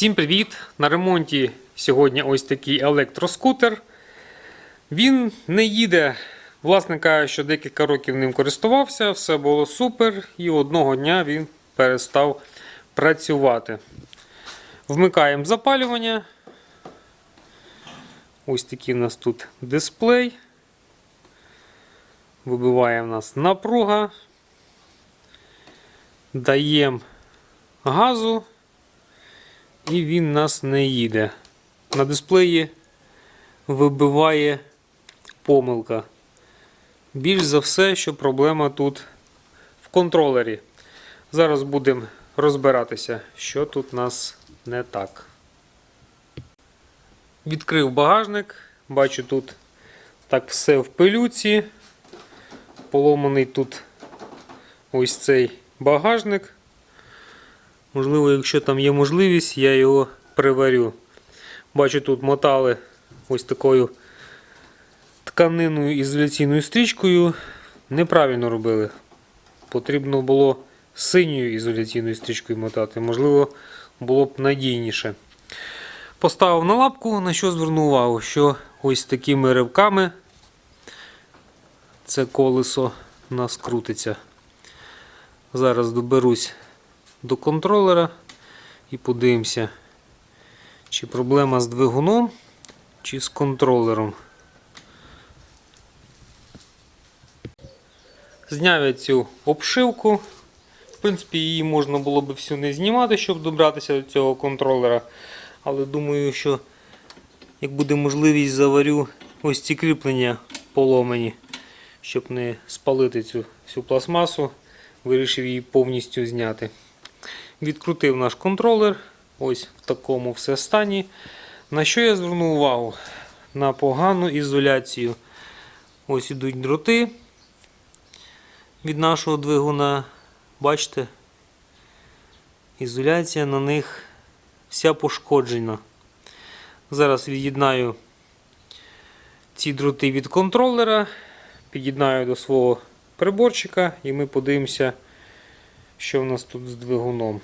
Всім привіт! На ремонті сьогодні ось такий електроскутер. Він не їде. Власник каже, що декілька років ним користувався, все було супер, і одного дня він перестав працювати. Вмикаємо запалювання. Ось такий у нас тут дисплей. Вибиває в нас напруга. Даємо газу і він нас не їде. На дисплеї вибиває помилка. Більш за все, що проблема тут в контролері. Зараз будемо розбиратися, що тут у нас не так. Відкрив багажник, бачу тут так все в пилюці. Поломаний тут ось цей багажник. Можливо, якщо там є можливість, я його приварю. Бачу, тут мотали ось такою тканиною ізоляційною стрічкою. Неправильно робили. Потрібно було синьою ізоляційною стрічкою мотати. Можливо, було б надійніше. Поставив на лапку, на що звернув увагу, що ось такими ривками це колесо у нас крутиться. Зараз доберусь до контролера і подивимося, чи проблема з двигуном, чи з контролером. Зняв я цю обшивку. В принципі, її можна було б всю не знімати, щоб добратися до цього контролера. Але думаю, що як буде можливість, заварю ось ці кріплення поломані, щоб не спалити цю всю пластмасу. Вирішив її повністю зняти. Відкрутив наш контролер. Ось в такому все стані. На що я звернув увагу? На погану ізоляцію. Ось ідуть дроти від нашого двигуна. Бачите? Ізоляція на них вся пошкоджена. Зараз від'єднаю ці дроти від контролера, під'єднаю до свого приборчика і ми подивимося, що в нас тут з двигуном.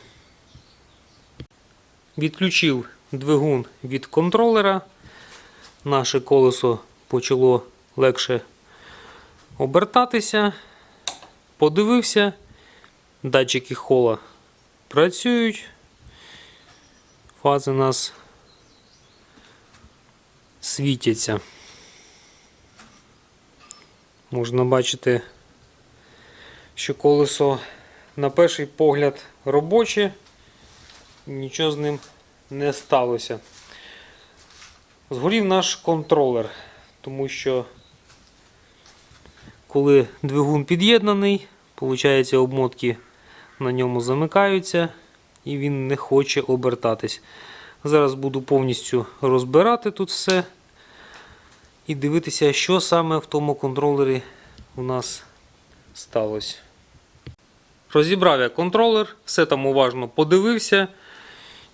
Відключив двигун від контролера. Наше колесо почало легше обертатися. Подивився, датчики хола працюють. Фази нас світяться. Можна бачити, що колесо на перший погляд робоче, нічого з ним не сталося. Згорів наш контролер, тому що коли двигун під'єднаний, виходить, обмотки на ньому замикаються і він не хоче обертатись. Зараз буду повністю розбирати тут все і дивитися, що саме в тому контролері у нас сталося. Розібрав я контролер, все там уважно подивився.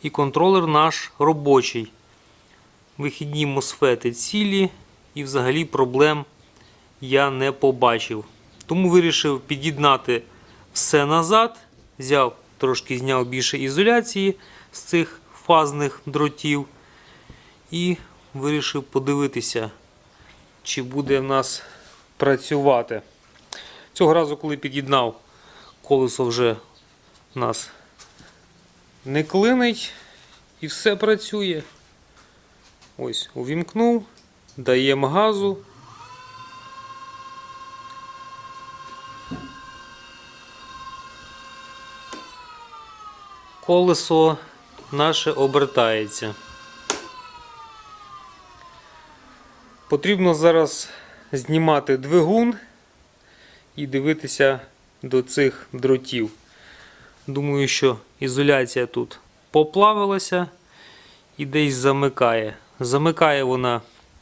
І контролер наш робочий. Вихідні мосфети цілі і взагалі проблем я не побачив. Тому вирішив під'єднати все назад. Взяв, трошки зняв більше ізоляції з цих фазних дротів. І вирішив подивитися, чи буде в нас працювати. Цього разу, коли під'єднав, колесо вже нас не клинить і все працює. Ось, увімкнув, даємо газу. Колесо наше обертається. Потрібно зараз знімати двигун і дивитися до цих дротів. Думаю, що ізоляція тут поплавилася і десь замикає. Замикає вона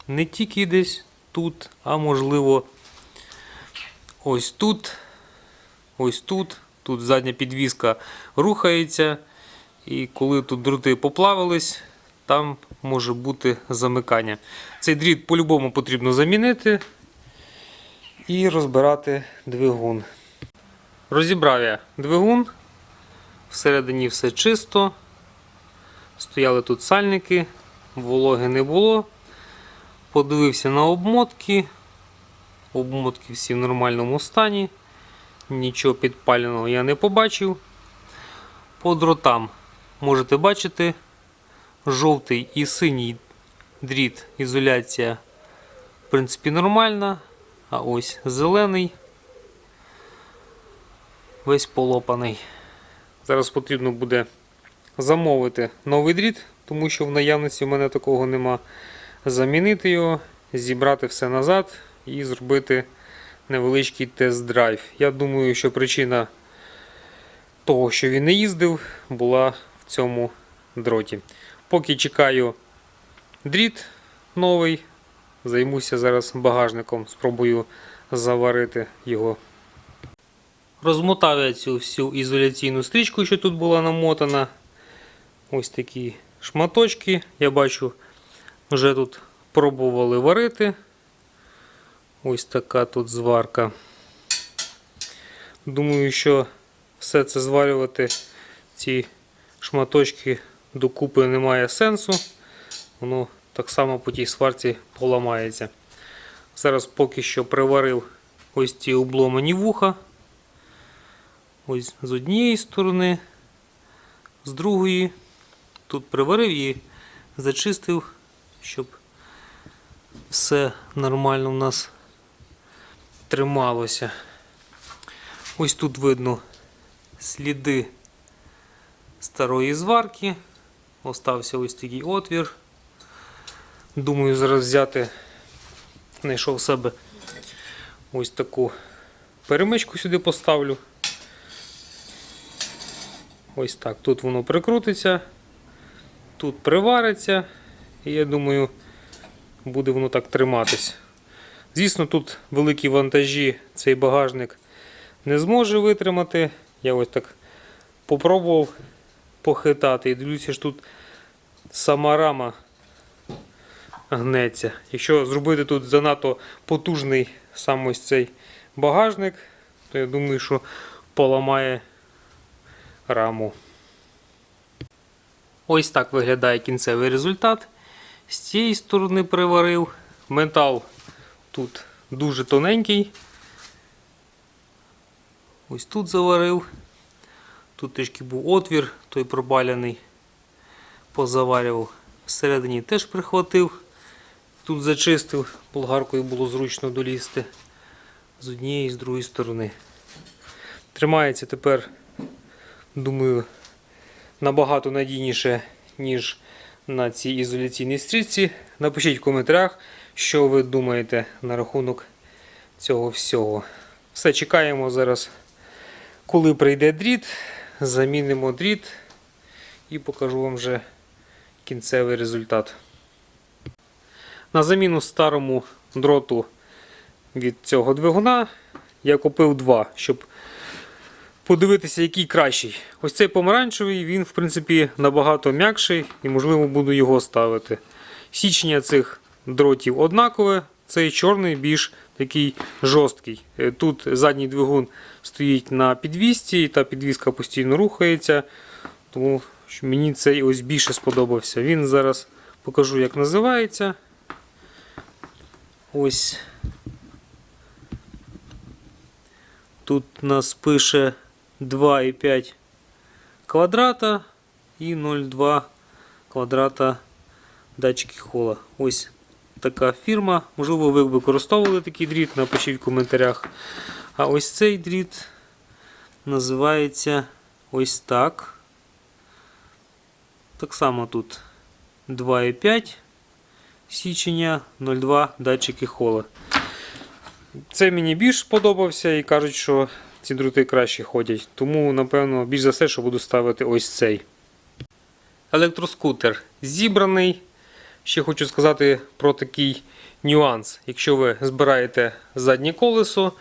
не тільки десь тут, а можливо ось тут, ось тут. Тут задня підвіска рухається. І коли тут дроти поплавились, там може бути замикання. Цей дріт по-любому потрібно замінити і розбирати двигун. Розібрав я двигун. Всередині все чисто, Стояли тут сальники, вологи не було. Подивився на обмотки. Обмотки всі в нормальному стані. Нічого підпаленого я не побачив. По дротам можете бачити жовтий і синій дріт, ізоляція в принципі нормальна. А ось зелений весь полопаний. Зараз потрібно буде замовити новий дріт, тому що в наявності в мене такого нема. Замінити його, зібрати все назад і зробити невеличкий тест-драйв. Я думаю, що причина того, що він не їздив, була в цьому дроті. Поки чекаю дріт новий, займуся зараз багажником, спробую заварити його. Розмотав я цю всю ізоляційну стрічку, що тут була намотана. Ось такі шматочки. Я бачу, вже тут пробували варити. Ось така тут зварка. Думаю, що все це зварювати, ці шматочки докупи немає сенсу. Воно так само по тій сварці поламається. Зараз поки що приварив ось ці обломані вуха. Ось з однієї сторони, з другої. Тут приварив і зачистив, щоб все нормально в нас трималося. Ось тут видно сліди старої зварки. Остався ось такий отвір. Думаю, зараз взяти, знайшов себе ось таку перемичку сюди поставлю. Ось так. Тут воно прикрутиться, тут привариться, і я думаю, буде воно так триматись. Звісно, тут великі вантажі цей багажник не зможе витримати. Я ось так попробував похитати і дивлюся, що тут сама рама гнеться. Якщо зробити тут занадто потужний сам ось цей багажник, то я думаю, що поламає раму. Ось так виглядає кінцевий результат. З цієї сторони приварив. Метал тут дуже тоненький. Ось тут заварив. Тут трішки був отвір, той пробаляний, позаварював. Всередині теж прихватив. Тут зачистив, болгаркою було зручно долізти з однієї і з другої сторони. Тримається тепер думаю, набагато надійніше, ніж на цій ізоляційній стрічці. Напишіть в коментарях, що ви думаєте на рахунок цього всього. Все, чекаємо зараз, коли прийде дріт, замінимо дріт і покажу вам вже кінцевий результат. На заміну старому дроту від цього двигуна я купив два, щоб подивитися, який кращий. Ось цей помаранчевий, він, в принципі, набагато м'якший і, можливо, буду його ставити. Січення цих дротів однакове. Цей чорний більш такий жорсткий. Е, Тут задній двигун стоїть на підвісці, і та підвіска постійно рухається. Тому мені цей ось більше сподобався. Він зараз покажу, як називається. Ось. Тут нас пише 2,5 квадрата і 0,2 квадрата датчики хола. Ось така фірма. Можливо, ви використовували такий дріт, напишіть в коментарях. А ось цей дріт називається ось так. Так само тут 2,5 січення, 0,2 датчики хола. Це мені більш сподобався і кажуть, що ці дроти краще ходять. Тому, напевно, більш за все, що буду ставити ось цей. Електроскутер зібраний. Ще хочу сказати про такий нюанс. Якщо ви збираєте заднє колесо,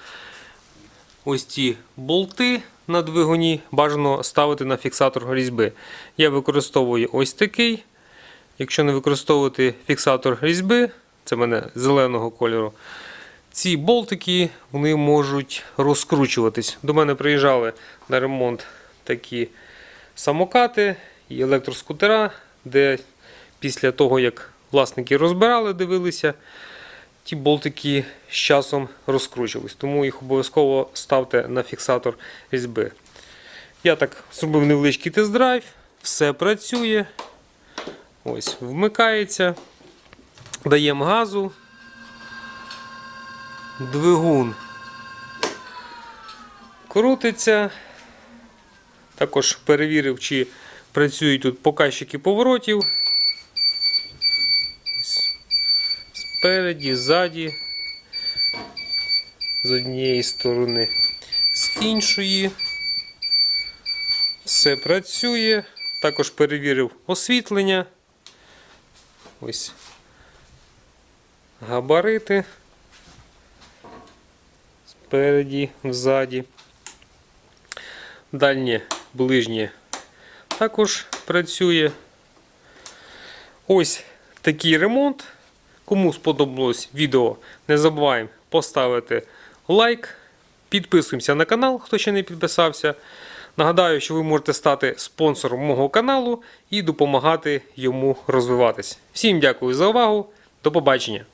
ось ці болти на двигуні бажано ставити на фіксатор різьби. Я використовую ось такий. Якщо не використовувати фіксатор різьби, це в мене зеленого кольору, ці болтики вони можуть розкручуватись. До мене приїжджали на ремонт такі самокати і електроскутера. де після того, як власники розбирали, дивилися, ті болтики з часом розкручувались. Тому їх обов'язково ставте на фіксатор різьби. Я так зробив невеличкий тест-драйв, все працює. Ось, вмикається. Даємо газу. Двигун крутиться. Також перевірив, чи працюють тут показчики поворотів. Спереді, ззаді, з однієї сторони, з іншої. Все працює. Також перевірив освітлення. Ось габарити. Спереді, ззаді. Дальнє, ближнє також працює. Ось такий ремонт. Кому сподобалось відео, не забуваємо поставити лайк. Підписуємося на канал, хто ще не підписався. Нагадаю, що ви можете стати спонсором мого каналу і допомагати йому розвиватись. Всім дякую за увагу. До побачення!